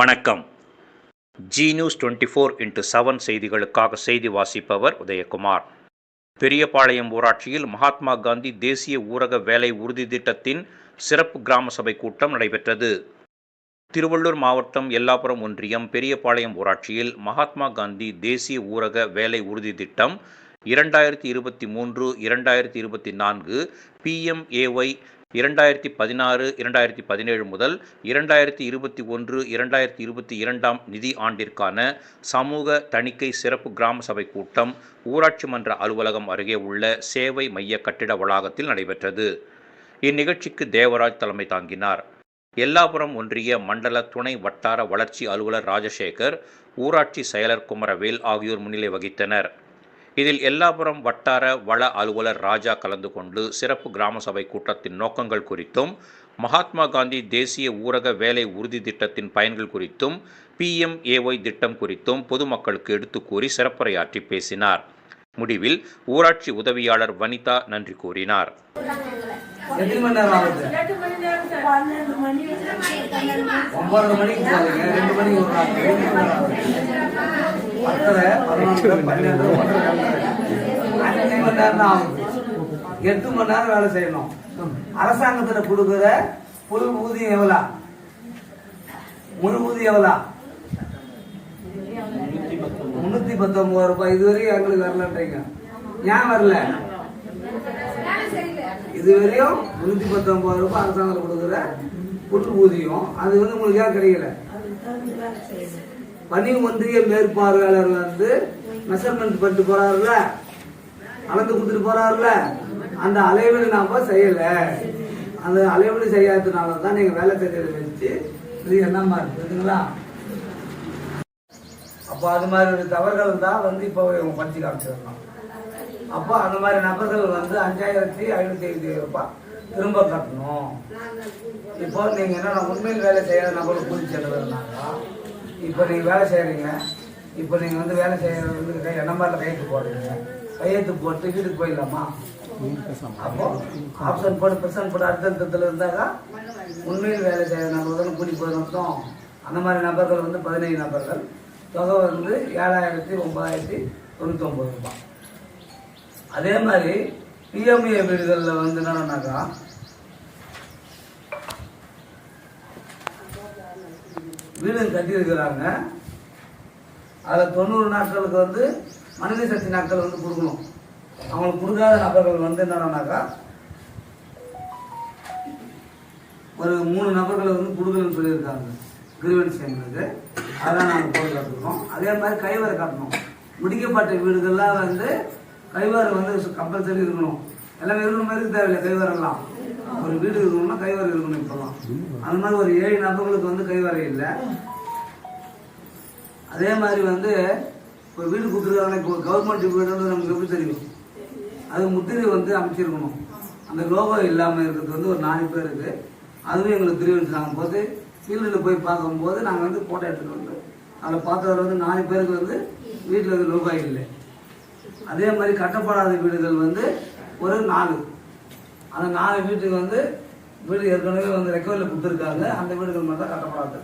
வணக்கம். Zee news twenty four into seven செய்திகளுக்காக செய்தி வாசிப்பவர் உதயகுமார். பெரியபாளையம் ஊராட்சியில் மகாத்மா காந்தி தேசிய ஊரக வேலை உறுதி திட்டத்தின் சிறப்பு கிராம சபை கூட்டம் நடைபெற்றது. திருவள்ளூர் மாவட்டம் எல்லாபுரம் ஒன்றியம் பெரியபாளையம் ஊராட்சியில் மகாத்மா காந்தி தேசிய ஊரக வேலை உறுதி திட்டம் இரண்டாயிரத்தி இருபத்தி மூன்று இரண்டாயிரத்தி இருபத்தி நான்கு பிஎம்ஏஒய் இரண்டாயிரத்தி பதினாறு இரண்டாயிரத்தி பதினேழு முதல் இரண்டாயிரத்தி இருபத்தி ஒன்று இரண்டாயிரத்தி இருபத்தி இரண்டாம் நிதி ஆண்டிற்கான சமூக தணிக்கை சிறப்பு கிராம சபை கூட்டம் ஊராட்சி மன்ற அலுவலகம் அருகே உள்ள சேவை மைய கட்டிட வளாகத்தில் நடைபெற்றது. இந்நிகழ்ச்சிக்கு தேவராஜ் தலைமை தாங்கினார். எல்லாபுரம் ஒன்றிய மண்டல துணை வட்டார வளர்ச்சி அலுவலர் ராஜசேகர் ஊராட்சி செயலர் குமரவேல் ஆகியோர் முன்னிலை வகித்தனர். இதில் எல்லாபுரம் வட்டார வள அலுவலர் ராஜா கலந்து கொண்டு சிறப்பு கிராம சபை கூட்டத்தின் நோக்கங்கள் குறித்தும் மகாத்மா காந்தி தேசிய ஊரக வேலை உறுதி திட்டத்தின் பயன்கள் குறித்தும் பிஎம்ஏஒய் திட்டம் குறித்தும் பொதுமக்களுக்கு எடுத்துக் கூறி சிறப்புரையாற்றி பேசினார். முடிவில் ஊராட்சி உதவியாளர் வனிதா நன்றி கூறினார். ஒன்பதரை மணிக்கு போறீங்க. ரெண்டு மணிக்கு பத்தரை பதினொன்று பன்னெண்டு ஒன்றரை அஞ்சு மணி நேரம் தான் ஆகும்? எட்டு மணி நேரம் வேலை செய்யணும். அரசாங்கத்துல கொடுக்குற புது ஊதியம் எவ்வளோ? முழு ஊதியம் எவ்வளோ? முன்னூத்தி பத்தொன்பது ரூபாய். இதுவரையும் எங்களுக்கு வரலன்றீங்க. ஏன் வரல? இதுவரையும் முன்னூத்தி பத்தொன்பது ரூபாய் அரசாங்கம் கொடுக்குற புட்டு ஊதியம். அது வந்து உங்களுக்கு ஏன் கிடைக்கல? பணி ஒன்றிய மேற்பார்வையாளர் வந்து மெஷர்மெண்ட் பண்ணிட்டு போறாருல அளந்து கொடுத்துட்டு போறாருல அந்த அலைவலி நாம செய்யல. அந்த அலைவலி செய்யாததுனால தான் நீங்க வேலை செய்யறதை வச்சு இது என்னமா இருக்குதுங்களா அப்போ அது மாதிரி ஒரு தவறுகள் தான் வந்து இப்போ இவங்க படிச்சு காமிச்சிடலாம் அப்போ அந்த மாதிரி நபர்கள் வந்து அஞ்சாயிரத்தி ஐநூத்தி ஐந்து ரூபாய் திரும்ப கட்டணும். இப்போ நீங்க என்ன உண்மையில் வேலை செய்யாத நபர்கள் கூலி செலவுனாக்கா இப்போ நீங்கள் வேலை செய்கிறீங்க இப்போ நீங்கள் வந்து வேலை செய்யறது வந்து கை எண்ணமாரில் கையெழுத்து போடுறீங்க. கையெழுத்து போட்டு வீட்டுக்கு போயிடலாமா? அப்போ ஆப்ஷன் போட்டு பிரசன் போட்டு அர்த்தத்தில் இருந்தாக்கா உண்மையில் வேலை செய்கிற நபர்கள் கூலி போய் மொத்தம் அந்த மாதிரி நபர்கள் வந்து பதினைந்து நபர்கள். தொகை வந்து ஏழாயிரத்தி ஒம்பதாயிரத்தி தொண்ணூற்றி ஒம்பது ரூபாய். அதே மாதிரி பிஎம்ஏ வீடுகளில் வந்து என்னன்னாக்கா வீடு கட்டியிருக்கிறாங்க. அதில் தொண்ணூறு நாட்களுக்கு வந்து மனித சக்தி நாட்கள் வந்து கொடுக்கணும். அவங்களுக்கு கொடுக்காத நபர்கள் வந்து என்னன்னாக்கா ஒரு மூணு நபர்களை வந்து கொடுக்கலன்னு சொல்லியிருக்காங்க. கிரிவன்ஸ் எங்களுக்கு. அதெல்லாம் நாங்கள் போட்டு கற்றுக்கிறோம் அதே மாதிரி கைவரை காட்டணும். முடிக்கப்பட்ட வீடுகள்லாம் வந்து கைவரை வந்து கம்பல்சரி இருக்கணும். எல்லாமே இருக்கிற மாதிரி தேவையில்லை கைவாரெல்லாம் ஒரு வீடு இருக்கணும்னா கைவாரம் இருக்கணும் இப்போலாம் அந்த மாதிரி ஒரு ஏழு நபர்களுக்கு வந்து கைவறை இல்லை. அதே மாதிரி வந்து ஒரு வீடு கொடுத்துருக்காங்க இப்போ கவர்மெண்ட் வந்து நமக்கு எப்படி தெரியும்? அது முத்திரை வந்து அமைச்சிருக்கணும். அந்த லோகோ இல்லாமல் இருக்கிறது வந்து ஒரு நாலு பேர் இருக்கு. அதுவும் எங்களுக்கு தெரியும் நாங்கள் போது ஃபீல்டில் போய் பார்க்கும்போது நாங்கள் வந்து ஃபோட்டோ எடுத்துகிட்டு வந்து அதில் பார்த்தவர் வந்து நாலு பேருக்கு வந்து வீட்டில் வந்து லோகோ இல்லை. அதே மாதிரி கட்டப்படாத வீடுகள் வந்து ஒரு நாலு. அந்த நாலு வீட்டுக்கு வந்து வீடு ஏற்கனவே வந்து ரெக்கவரியில் கொடுத்துருக்காங்க. அந்த வீடுகள் மட்டும் தான் கட்டப்படாது.